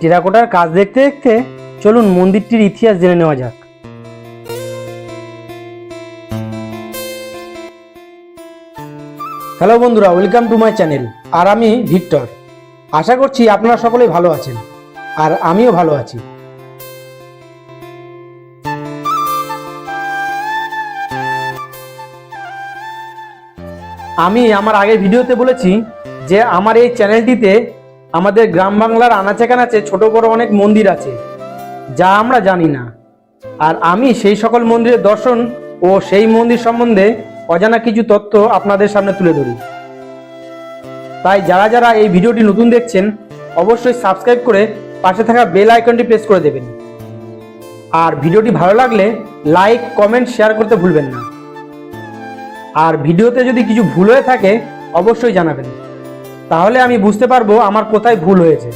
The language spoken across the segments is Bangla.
টেরাকোটার কাজ দেখতে দেখতে চলুন মন্দিরটির ইতিহাস জেনে নেওয়া যাক। হ্যালো বন্ধুরা ওয়েলকাম টু মাই চ্যানেল আর আমি ভিক্টর। আশা করছি আপনারা সকলেই ভালো আছেন। আর আমিও ভালো আছি। আমি আমার আগের ভিডিওতে বলেছি যে আমার এই চ্যানেলটিতে আমাদের গ্রাম বাংলার আনাচে কানাচে ছোট বড় অনেক মন্দির আছে, যা আমরা জানি না। আর আমি সেই সকল মন্দিরের দর্শন ও সেই মন্দির সম্বন্ধে অজানা কিছু তথ্য আপনাদের সামনে তুলে ধরি। তাই যারা যারা এই ভিডিওটি নতুন দেখছেন, অবশ্যই সাবস্ক্রাইব করে পাশে থাকা বেল আইকনটি প্রেস করে দেবেন। আর ভিডিওটি ভালো লাগলে লাইক, কমেন্ট, শেয়ার করতে ভুলবেন না। আর ভিডিওতে যদি কিছু ভুল হয়ে থাকে, অবশ্যই জানাবেন। তাহলে আমি বুঝতে পারব আমার কোথায় ভুল হয়েছে।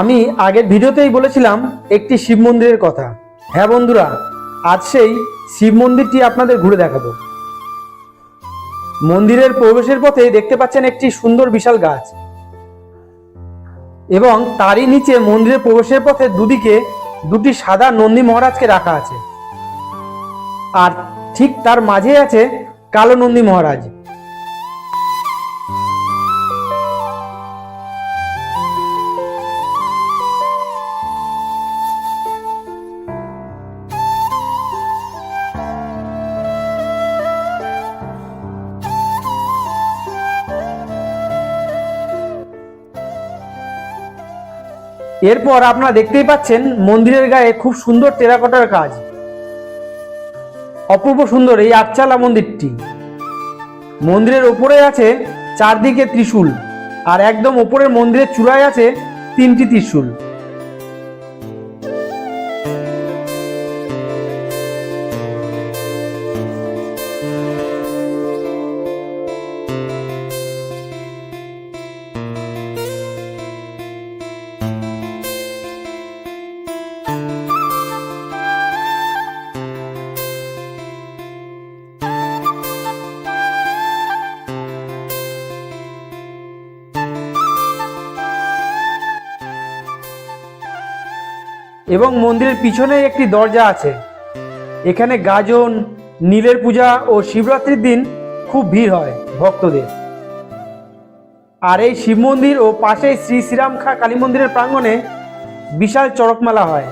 আমি আগের ভিডিওতেই বলেছিলাম, একটি শিব মন্দিরের কথা। হ্যাঁ বন্ধুরা, আজ সেই শিব মন্দিরটি আপনাদের ঘুরে দেখাবো। মন্দিরের প্রবেশের পথে দেখতে পাচ্ছেন একটি সুন্দর বিশাল গাছ। এবং তারই নিচে মন্দিরের প্রবেশের পথে দুদিকে দুটি সাদা নন্দী মহারাজকে রাখা আছে। আর ঠিক তার মাঝে আছে কালো নন্দী মহারাজ। এরপর আপনারা দেখতেই পাচ্ছেন মন্দিরের গায়ে খুব সুন্দর টেরাকোটার কাজ। অপূর্ব সুন্দর এই আটচালা মন্দিরটি। মন্দিরের ওপরে আছে চারদিকে ত্রিশূল, আর একদম ওপরের মন্দিরের চূড়ায় আছে তিনটি ত্রিশূল। এবং মন্দিরের পিছনে একটি দরজা আছে। এখানে গাজন, নীলের পূজা ও শিবরাত্রির দিন খুব ভিড় হয় ভক্তদের। আর এই শিব মন্দির ও পাশে শ্রী শ্রীরাম খা কালী মন্দিরের প্রাঙ্গণে বিশাল চড়কমেলা হয়।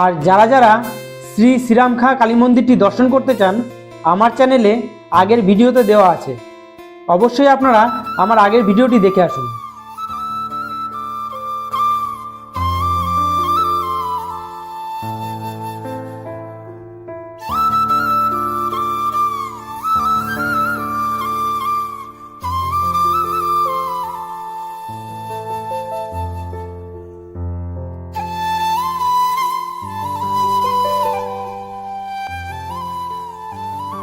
আর যারা যারা শ্রী শ্রীরাম খা কালী মন্দিরটি দর্শন করতে চান, আমার চ্যানেলে আগের ভিডিওতে দেওয়া আছে। অবশ্যই আপনারা আমার আগের ভিডিওটি দেখে আসুন।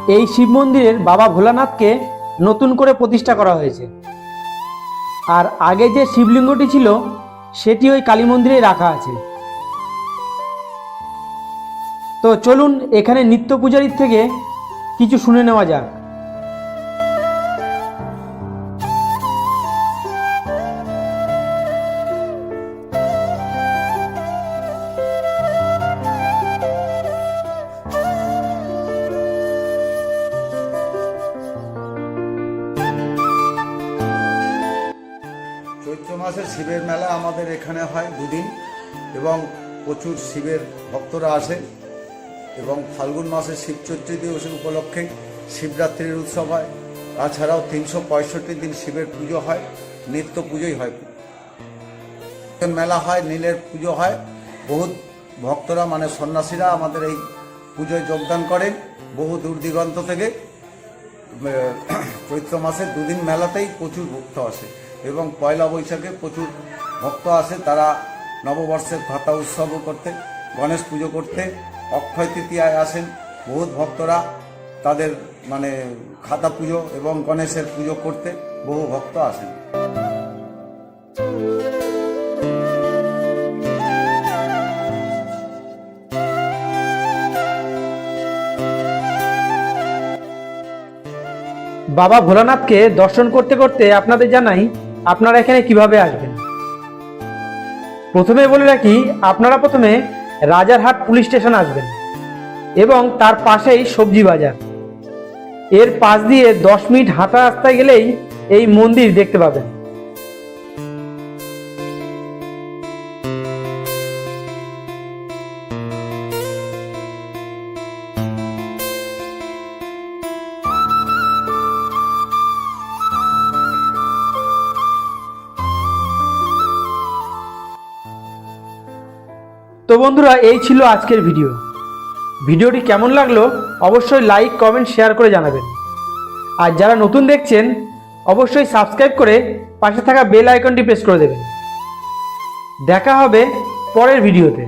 এই শিব মন্দিরের বাবা ভোলানাথকে নতুন করে প্রতিষ্ঠা করা হয়েছে। আর আগে যে শিবলিঙ্গটি ছিল, সেটি ওই কালী মন্দিরে রাখা আছে। তো চলুন এখানে নিত্য পূজারীর থেকে কিছু শুনে নেওয়া যাক। মাসে শিবের মেলা আমাদের এখানে হয় দুদিন, এবং প্রচুর শিবের ভক্তরা আসে, এবং ফাল্গুন মাসে শিব চৈত্রী দিবস উপলক্ষে শিবরাত্রির উৎসব হয়। তাছাড়াও তিনশো পঁয়ষট্টি দিন শিবের পুজো হয়, নিত্য পুজোই হয়। মেলা হয়, নীলের পুজো হয়। বহুত ভক্তরা মানে সন্ন্যাসীরা আমাদের এই পুজোয় যোগদান করেন বহু দূর দিগন্ত থেকে। চৈত্র মাসে দুদিন মেলাতেই প্রচুর ভক্ত আসে। এবং পয়লা বৈশাখে প্রচুর ভক্ত আসে, তারা নববর্ষের ভাতা উৎসবও করতে, গণেশ পুজো করতে, অক্ষয় তৃতীয়ায় আসেন। বহুত ভক্তরা তাদের মানে খাতা পুজো এবং গণেশের পুজো করতে বহু ভক্ত আসেন। বাবা ভোলানাথকে দর্শন করতে করতে আপনাদের জানাই আপনারা এখানে কীভাবে আসবেন? প্রথমে বলে রাখি, আপনারা প্রথমে রাজারহাট পুলিশ স্টেশন আসবেন এবং তার পাশেই সবজি বাজার। এর পাশ দিয়ে দশ মিনিট হাঁটা রাস্তায় গেলেই এই মন্দির দেখতে পাবেন। তো বন্ধুরা, এই ছিল আজকের ভিডিও। ভিডিওটি কেমন লাগল অবশ্যই লাইক, কমেন্ট, শেয়ার করে জানাবেন। আর যারা নতুন দেখছেন, অবশ্যই সাবস্ক্রাইব করে পাশে থাকা বেল আইকনটি প্রেস করে দেবেন। দেখা হবে পরের ভিডিওতে।